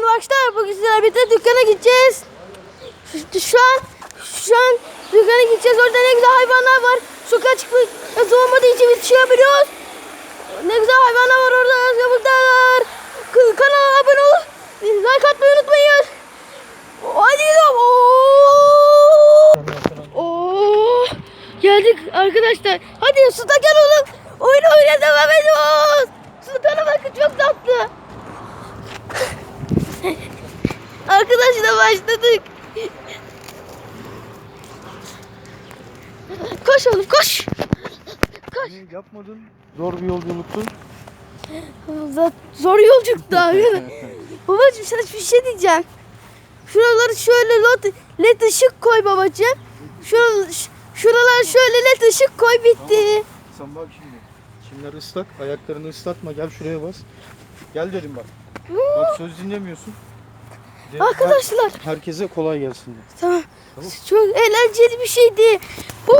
merhaba arkadaşlar. Bugün sizlerle birlikte dükkana gideceğiz. Şu, an şu an dükkana gideceğiz. Orada ne güzel hayvanlar var. Sokağa çıkmak olmadığı için biz çıkabiliyoruz. Ne güzel hayvanlar var orada. K- Kanala abone ol. Like atmayı unutmayın. Hadi gidelim. Oo. Oo. Geldik arkadaşlar. Hadi suda gel oğlum. Arkadaşlar başladık. Koş oğlum koş. Koş. Yapmadın? Zor bir yolculuktu. Zor- yolculuktu abi. babacım sana bir şey diyeceğim. Şuraları şöyle led, led ışık koy babacım. Şuralar, şuralar şöyle led ışık koy bitti. Sen bak şimdi. Çimler ıslak. Ayaklarını ıslatma. Gel şuraya bas. Gel dedim bak. Bak söz dinlemiyorsun. De- Arkadaşlar her- herkese kolay gelsin. tamam. Tamam. Çok eğlenceli bir şeydi. Huu!